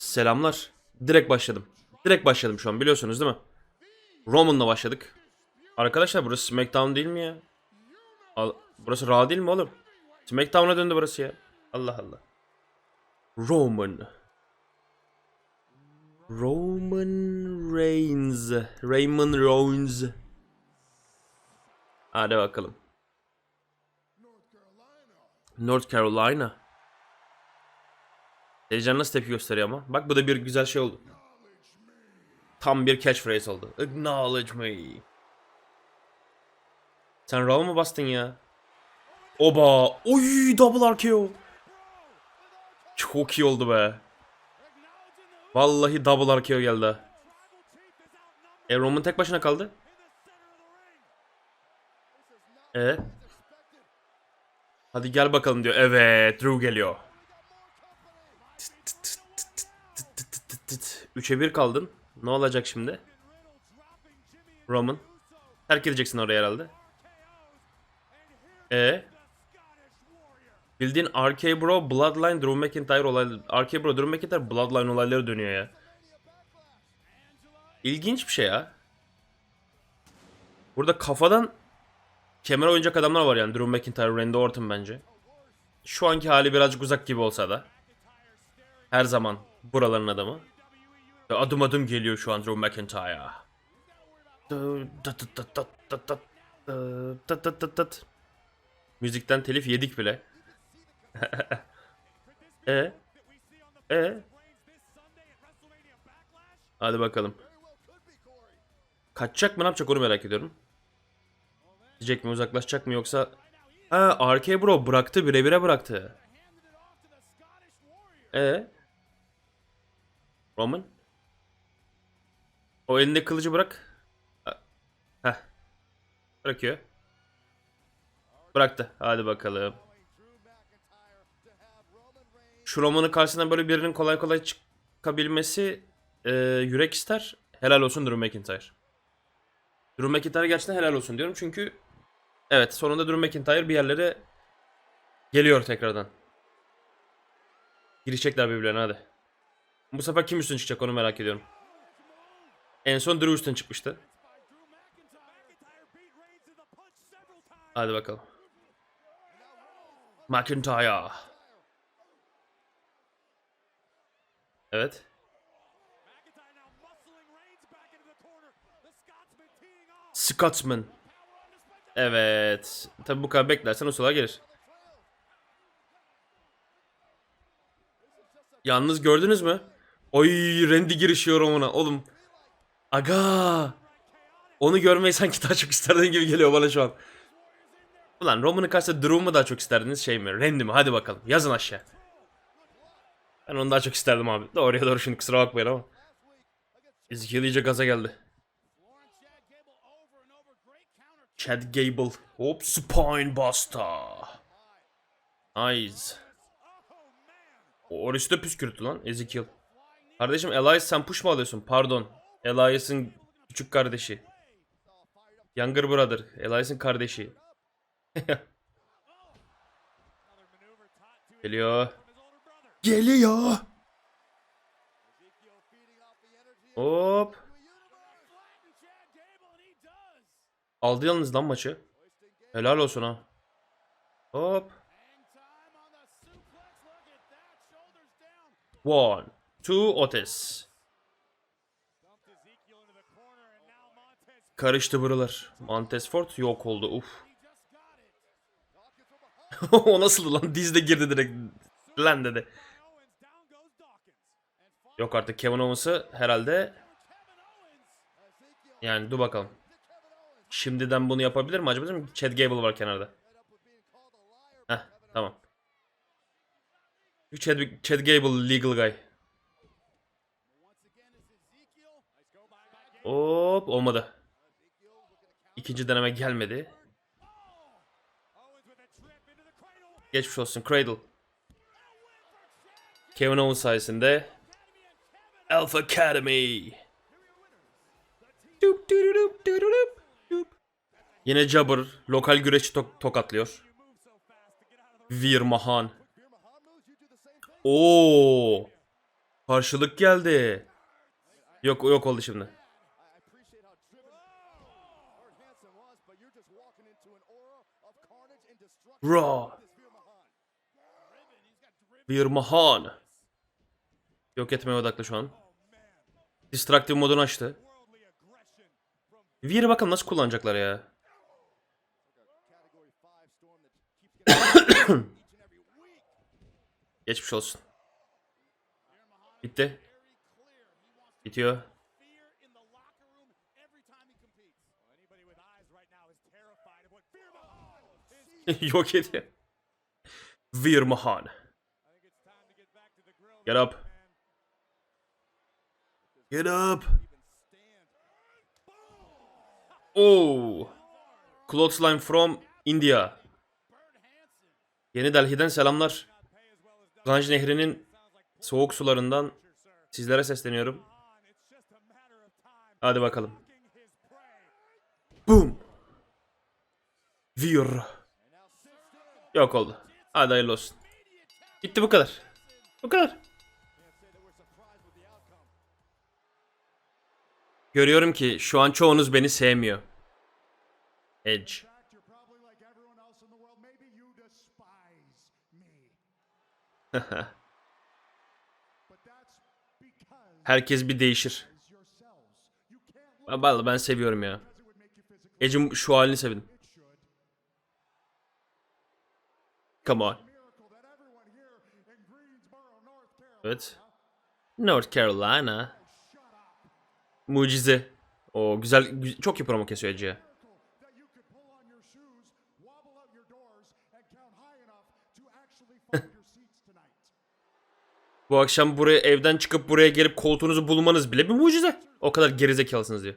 Selamlar. Direkt başladım. Direkt başladım şu an biliyorsunuz değil mi? Roman'la başladık. Arkadaşlar burası SmackDown değil mi ya? Al- burası Raw değil mi oğlum? SmackDown'a döndü burası ya. Allah Allah. Roman. Roman Reigns. Raymond Reigns. Hadi bakalım. North Carolina. Heyecan nasıl tepki gösteriyor ama. Bak bu da bir güzel şey oldu. Tam bir catchphrase oldu. Acknowledge me. Sen Raw mı bastın ya? Oba! Oy double RKO. Çok iyi oldu be. Vallahi double RKO geldi. E Roman tek başına kaldı. E. Hadi gel bakalım diyor. Evet, Drew geliyor. 3'e 1 kaldın. Ne olacak şimdi? Roman. Terk edeceksin orayı herhalde. E Bildiğin RK Bro, Bloodline, Drew McIntyre olayları. RK Bro, Drew McIntyre, Bloodline olayları dönüyor ya. İlginç bir şey ya. Burada kafadan kemer oynayacak adamlar var yani. Drew McIntyre, Randy Orton bence. Şu anki hali birazcık uzak gibi olsa da. Her zaman buraların adamı. Ve Adım adım geliyor şu an Drew McIntyre. Müzikten telif yedik bile. e e Hadi bakalım. Kaçacak mı ne yapacak onu merak ediyorum. Gidecek mi uzaklaşacak mı yoksa... Ha RK Bro bıraktı birebire bıraktı. E Roman? O elinde kılıcı bırak. Heh. Bırakıyor. Bıraktı. Hadi bakalım. Şu Roman'ın karşısına böyle birinin kolay kolay çıkabilmesi e, yürek ister. Helal olsun Drew McIntyre. Drew McIntyre gerçekten helal olsun diyorum çünkü evet sonunda Drew McIntyre bir yerlere geliyor tekrardan. Girişecekler birbirlerine hadi. Bu sefer kim üstün çıkacak onu merak ediyorum. En son Drew üstün çıkmıştı. Hadi bakalım. McIntyre. Evet. Scotsman. Evet. Tabi bu kadar beklersen o sıra gelir. Yalnız gördünüz mü? Oy Randy girişiyor ona oğlum. Aga. Onu görmeyi sanki daha çok isterdin gibi geliyor bana şu an. Ulan Roman'ın karşısında Drew mu daha çok isterdiniz şey mi? Randy mi? Hadi bakalım. Yazın aşağı. Ben onu daha çok isterdim abi. Doğruya doğru şimdi kusura bakmayın ama. Ezekiel iyice gaza geldi. Chad Gable. Hop spine buster. Nice. Orası da püskürttü lan Ezekiel. Kardeşim Elias sen push mu alıyorsun? Pardon. Elias'ın küçük kardeşi. Younger brother. Elias'ın kardeşi. Geliyor. Geliyor. Hop. Aldı yalnız lan maçı. Helal olsun ha. Hop. One, two, Otis. Karıştı buralar. Montez Ford yok oldu. Uf. o nasıl lan? Dizde girdi direkt. Lan dedi. Yok artık Kevin Owens'ı herhalde yani dur bakalım. Şimdiden bunu yapabilir mi acaba? Değil? Chad Gable var kenarda. Heh tamam. Chad, Chad Gable legal guy. Hop olmadı. İkinci deneme gelmedi. Geçmiş olsun Cradle. Kevin Owens sayesinde Alpha Academy. Yine Jabber lokal güreşçi tok- tokatlıyor. Veer Mahan. Oo. Karşılık geldi. Yok yok oldu şimdi. Raw. Bir Mahan. Yok etmeye odaklı şu an. Destructive modunu açtı. Veer'i bakalım nasıl kullanacaklar ya. Category 5 storm that keeps getting each and every week. Geçmiş olsun. Bitti. Bitiyor. Yok ediyor. Veer Mahan. Get up. Get up. Oh. Clothesline from India. Yeni Delhi'den selamlar. Ganj Nehri'nin soğuk sularından sizlere sesleniyorum. Hadi bakalım. Boom. Veer. Yok oldu. Hadi hayırlı olsun. Bitti bu kadar. Bu kadar. Görüyorum ki şu an çoğunuz beni sevmiyor. Edge. Herkes bir değişir. Vallahi ben seviyorum ya. Edge'in şu halini sevdim. It should. Come on. Miracle that everyone here in Greensboro, North Carolina, Evet. North Carolina. Mucize. O güzel, gü- çok iyi promo kesiyor on tonight. Bu akşam buraya evden çıkıp buraya gelip koltuğunuzu bulmanız bile bir mucize. O kadar gerizekalısınız diyor.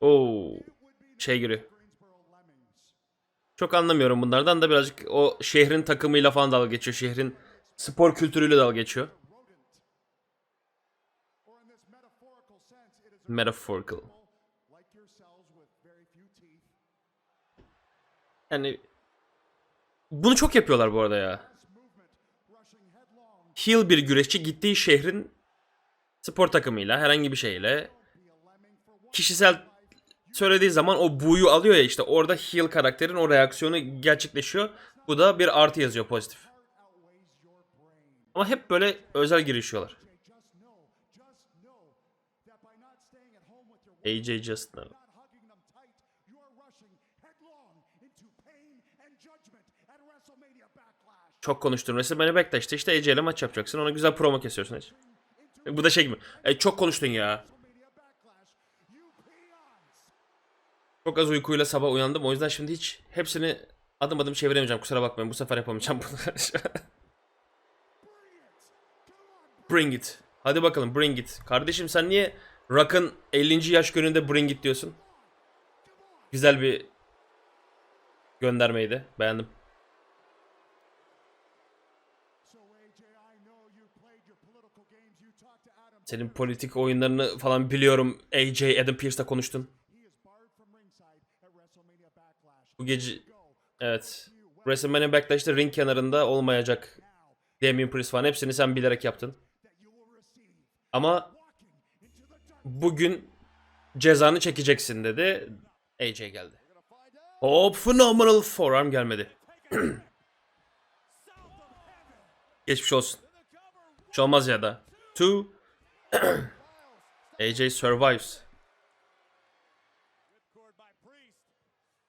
Oo. Şey giriyor. Çok anlamıyorum bunlardan da birazcık o şehrin takımıyla falan dalga geçiyor. Şehrin spor kültürüyle dalga geçiyor. metaphorical. Yani bunu çok yapıyorlar bu arada ya. Heel bir güreşçi gittiği şehrin spor takımıyla herhangi bir şeyle kişisel söylediği zaman o bu'yu alıyor ya işte orada heel karakterin o reaksiyonu gerçekleşiyor. Bu da bir artı yazıyor pozitif. Ama hep böyle özel girişiyorlar. Know, know AJ Just Now. not hugging them tight, you are rushing headlong into pain and judgment at WrestleMania Backlash. Çok konuştun. WrestleMania Backlash'te işte AJ ile maç yapacaksın. Ona güzel promo kesiyorsun hiç. Bu da şey gibi. E, çok konuştun ya. WrestleMania Backlash, you peons. Çok az uykuyla sabah uyandım. O yüzden şimdi hiç hepsini adım adım çeviremeyeceğim. Kusura bakmayın. Bu sefer yapamayacağım bunu. bring it. Hadi bakalım bring it. Kardeşim sen niye Rock'ın 50. yaş gününde bring it diyorsun? Güzel bir göndermeydi. Beğendim. Senin politik oyunlarını falan biliyorum. AJ Adam Pearce'la konuştun. Bu gece evet. WrestleMania Backlash'ta ring kenarında olmayacak. Damien Priest falan hepsini sen bilerek yaptın. Ama bugün cezanı çekeceksin dedi. AJ geldi. Hop phenomenal forearm gelmedi. Geçmiş olsun. Hiç olmaz ya da. Two. AJ survives. Cord by Priest. Priest. Out of the way. AJ wants the calf crusher. Watch Edge. Gotta get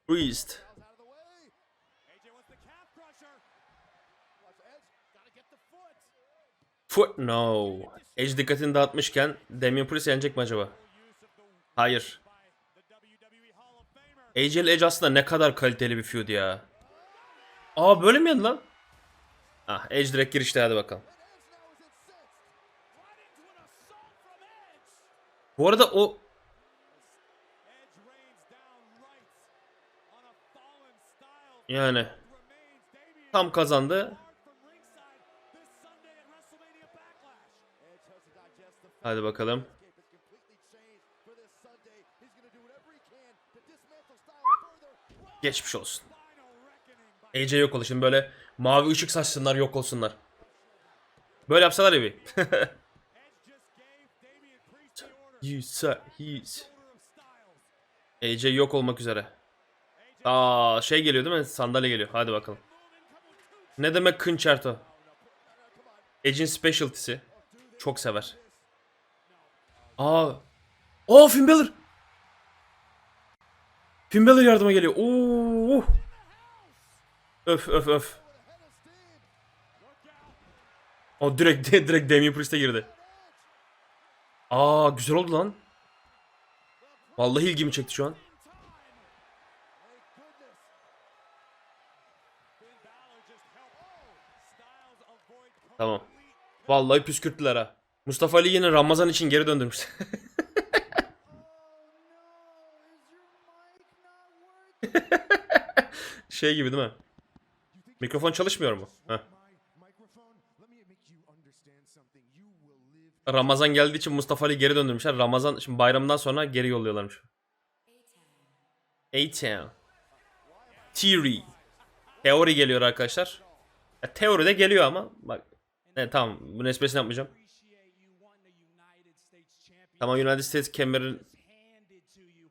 the foot. No. Edge dikkatini dağıtmışken Damien Priest yenecek mi acaba? Hayır. AJ ile Edge aslında ne kadar kaliteli bir feud ya. Aa böyle miydi lan? Ah Edge direkt girişte hadi bakalım. Bu arada o can to dismantle style further. Geçmiş olsun. AJ yok oldu şimdi böyle Mavi ışık saçsınlar yok olsunlar. Böyle yapsalar ya bir. You suck. AJ yok olmak üzere. Aa şey geliyor değil mi? Sandalye geliyor. Hadi bakalım. Ne demek concerto? Edge'in specialty'si. Çok sever. Aa. Aa Finn Balor. Finn Balor yardıma geliyor. Oo. Öf öf öf. O direkt direkt Damian Priest'e girdi. Aa güzel oldu lan. Vallahi ilgimi çekti şu an. Finn Balor just helped Styles avoid Tamam. Vallahi püskürttüler ha. Mustafa Ali yine Ramazan için geri döndürmüş. şey gibi değil mi? Mikrofon çalışmıyor mu? Heh. Ramazan geldiği için Mustafa Ali geri döndürmüşler. Ramazan şimdi bayramdan sonra geri yolluyorlarmış. A-Town. Theory. Teori geliyor arkadaşlar. Teori de geliyor ama bak. Evet tamam. Bunun esprisini yapmayacağım. Tamam United States kemerin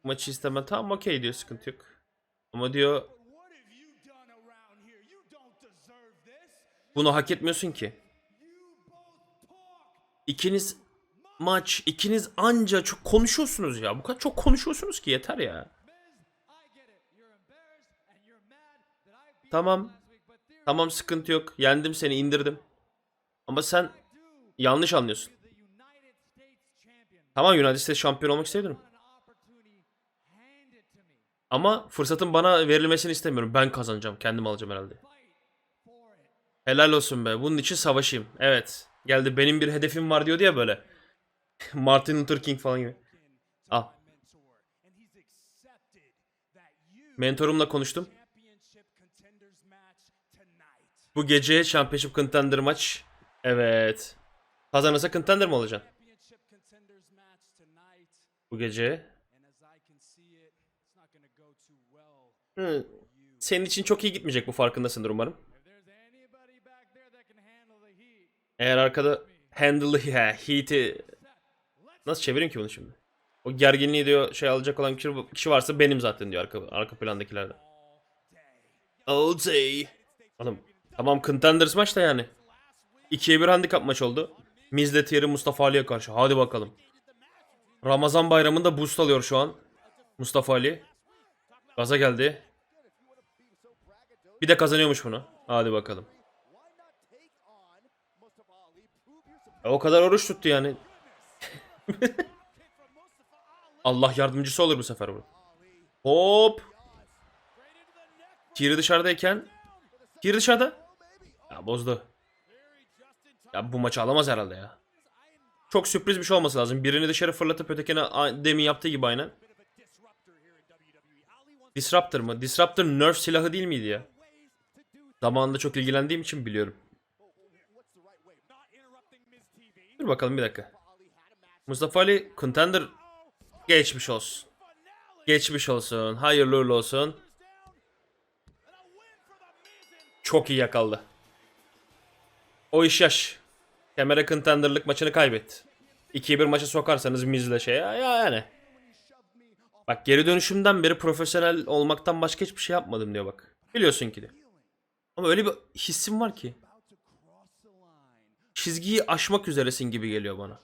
maçı istemem. Tamam okey diyor sıkıntı yok. Ama diyor bunu hak etmiyorsun ki. İkiniz maç, ikiniz anca çok konuşuyorsunuz ya. Bu kadar çok konuşuyorsunuz ki yeter ya. Tamam. Tamam sıkıntı yok. Yendim seni indirdim. Ama sen yanlış anlıyorsun. Tamam United States şampiyon olmak me. Ama fırsatın bana verilmesini istemiyorum. Ben kazanacağım. Kendim alacağım herhalde. Helal olsun be. Bunun için savaşayım. Evet. Geldi benim bir hedefim var diyordu ya böyle. Martin Luther King falan gibi. Al. Mentorumla konuştum. Bu gece Championship Contender maç. Evet. Kazanırsa Contender mi olacaksın? Bu gece. Hı. Senin için çok iyi gitmeyecek bu farkındasındır umarım. Eğer arkada handle ya heat'i nasıl çevireyim ki bunu şimdi? O gerginliği diyor şey alacak olan kişi, varsa benim zaten diyor arka, arka plandakilerde. All day. Oğlum tamam Contenders maç da yani. 2'ye 1 handikap maç oldu. Mizle Thierry Mustafa Ali'ye karşı. Hadi bakalım. Ramazan bayramında boost alıyor şu an. Mustafa Ali. Gaza geldi. Bir de kazanıyormuş bunu. Hadi bakalım. O kadar oruç tuttu yani. Allah yardımcısı olur bu sefer bu. Hop. Kiri dışarıdayken. Kiri dışarıda. Ya bozdu. Ya bu maçı alamaz herhalde ya. Çok sürpriz bir şey olması lazım. Birini dışarı fırlatıp ötekine demin yaptığı gibi aynen. Disruptor mı? Disruptor nerf silahı değil miydi ya? Zamanında çok ilgilendiğim için biliyorum. Dur bakalım bir dakika. Mustafa Ali contender geçmiş olsun. Geçmiş olsun. Hayırlı uğurlu olsun. Çok iyi yakaladı. O iş yaş. Kemere contenderlık maçını kaybetti. 2'ye 1 maça sokarsanız Miz'le şey ya, ya yani. Bak geri dönüşümden beri profesyonel olmaktan başka hiçbir şey yapmadım diyor bak. Biliyorsun ki diyor. Ama öyle bir hissim var ki. Çizgiyi aşmak üzeresin gibi geliyor bana.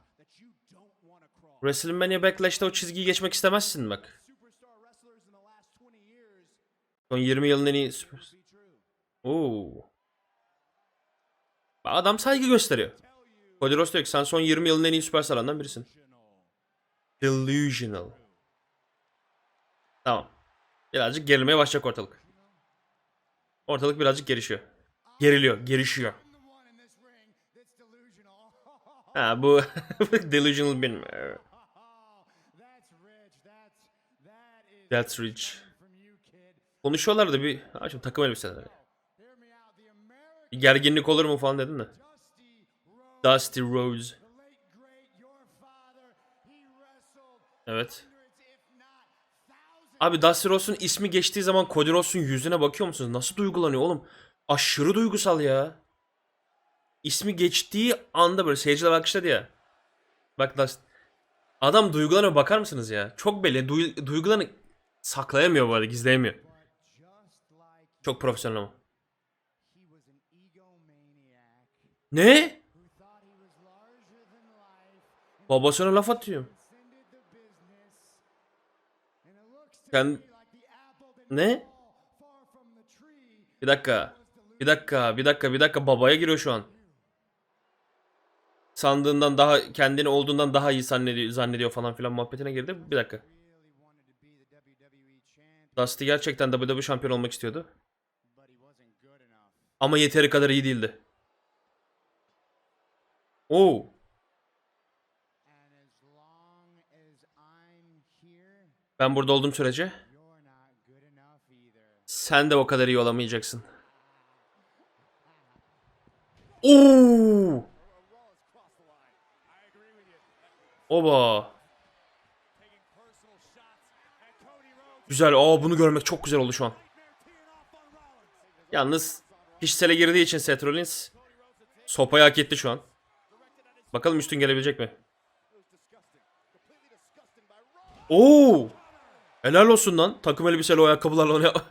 WrestleMania Backlash'ta o çizgiyi geçmek istemezsin bak. Superstar wrestlers in the last 20 years Son 20 yılın en iyi süper. Oo. Adam saygı gösteriyor. Cody Rhodes diyor ki sen son 20 yılın en iyi süpersallarından birisin. Delusional. Tamam. Birazcık gerilmeye başlayacak ortalık. Ortalık birazcık gerişiyor. Geriliyor, gerişiyor. Ha bu delusional benim. that's rich. Konuşuyorlar da bir ha şimdi takım elbiseler. Hear me out. The American Bir gerginlik olur mu falan dedin de. Dusty Dusty wrestled Evet. Abi Dusty Rhodes'un ismi geçtiği zaman Cody Rhodes'un yüzüne bakıyor musunuz? Nasıl duygulanıyor oğlum? Aşırı duygusal ya. İsmi geçtiği anda böyle seyirciler alkışladı ya. Bak Dust. Adam duygularına bakar mısınız ya? Çok belli. Duy- duygularını saklayamıyor bu arada. Gizleyemiyor. Çok profesyonel ama. Ne? Babasına laf atıyor. Kend... Ne? Bir dakika. Bir dakika, bir dakika, bir dakika. Babaya giriyor şu an. Sandığından daha, kendini olduğundan daha iyi zannediyor, zannediyor falan filan muhabbetine girdi. Bir dakika. Dusty gerçekten WWE şampiyon olmak istiyordu. Ama yeteri kadar iyi değildi. Oo. Ben burada olduğum sürece sen de o kadar iyi olamayacaksın. Oo! Oba. Güzel. Aa bunu görmek çok güzel oldu şu an. Yalnız kişisele girdiği için Seth Rollins sopayı hak etti şu an. Bakalım üstün gelebilecek mi? Oo! Helal olsun lan. Takım elbiseli o ayakkabılarla onu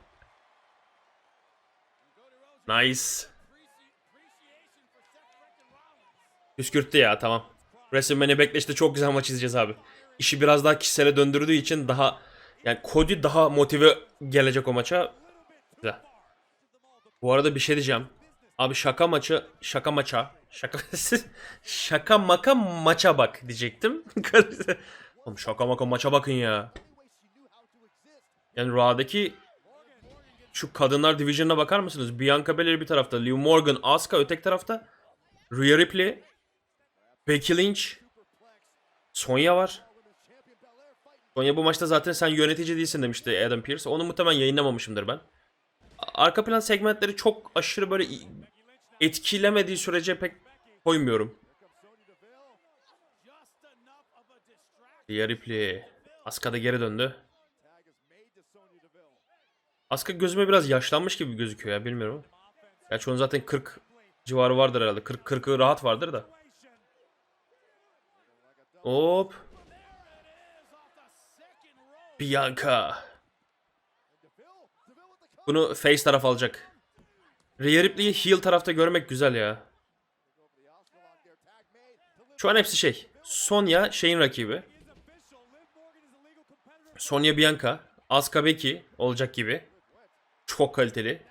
Nice. Püskürttü ya tamam. WrestleMania Backlash'te çok güzel maç izleyeceğiz abi. İşi biraz daha kişisele döndürdüğü için daha yani Cody daha motive gelecek o maça. Güzel. Bu arada bir şey diyeceğim. Abi şaka maçı, şaka maça, şaka şaka maka maça bak diyecektim. Oğlum şaka maka maça bakın ya. Yani Raw'daki şu kadınlar division'ına bakar mısınız? Bianca Belair bir tarafta, Liv Morgan, Asuka öteki tarafta. Rhea Ripley, Becky Lynch, Sonya var. Sonya bu maçta zaten sen yönetici değilsin demişti Adam Pearce. Onu muhtemelen yayınlamamışımdır ben. Arka plan segmentleri çok aşırı böyle etkilemediği sürece pek koymuyorum. Rhea Ripley. Asuka da geri döndü. Asuka gözüme biraz yaşlanmış gibi gözüküyor ya bilmiyorum. Gerçi onun zaten 40 civarı vardır herhalde. 40 40'ı rahat vardır da. Hop. Bianca. Bunu face taraf alacak. Rhea Ripley'i heel tarafta görmek güzel ya. Şu an hepsi şey. Sonya şeyin rakibi. Sonya Bianca. Asuka Becky olacak gibi. Çok kaliteli.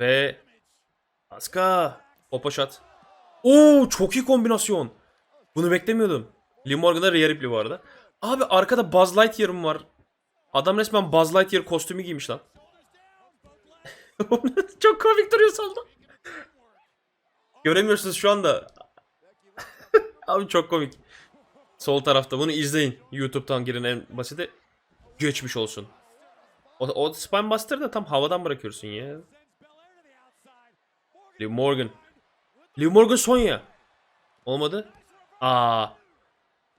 Ve Asuka. Popo shot. Oo çok iyi kombinasyon. Bunu beklemiyordum. Liv Morgan'da Rhea Ripley bu arada. Abi arkada Buzz Lightyear'ım var. Adam resmen Buzz Lightyear kostümü giymiş lan. çok komik duruyor solda. Göremiyorsunuz şu anda. Abi çok komik. Sol tarafta bunu izleyin. YouTube'dan girin en basiti. Geçmiş olsun. O, o Spine Buster da tam havadan bırakıyorsun ya. Liv Morgan. Liv Morgan Sonya. Olmadı. Aa.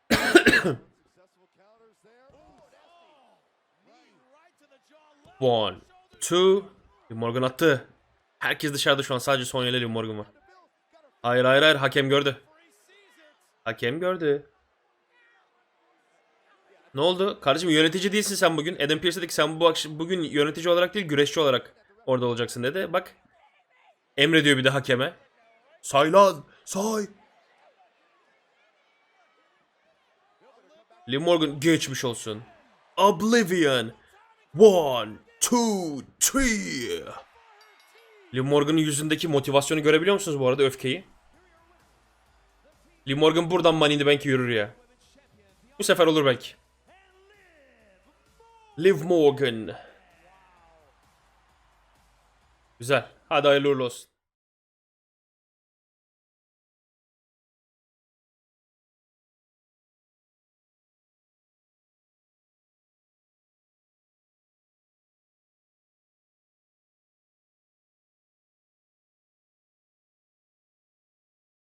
One, two. Morgan attı. Herkes dışarıda şu an. Sadece Sonya ile Morgan var. Hayır hayır hayır. Hakem gördü. Hakem gördü. Ne oldu? Kardeşim yönetici değilsin sen bugün. Adam Pearce dedi ki sen bu bugün yönetici olarak değil güreşçi olarak orada olacaksın dedi. Bak. Emrediyor bir de hakeme. Say lan. Say. Liv Morgan geçmiş olsun. Oblivion. One, two, three. Liv Morgan'ın yüzündeki motivasyonu görebiliyor musunuz bu arada öfkeyi? Liv Morgan buradan Money in the Bank'e yürür ya. Bu sefer olur belki. Liv Morgan. Güzel. Hadi hayırlı uğurlu olsun.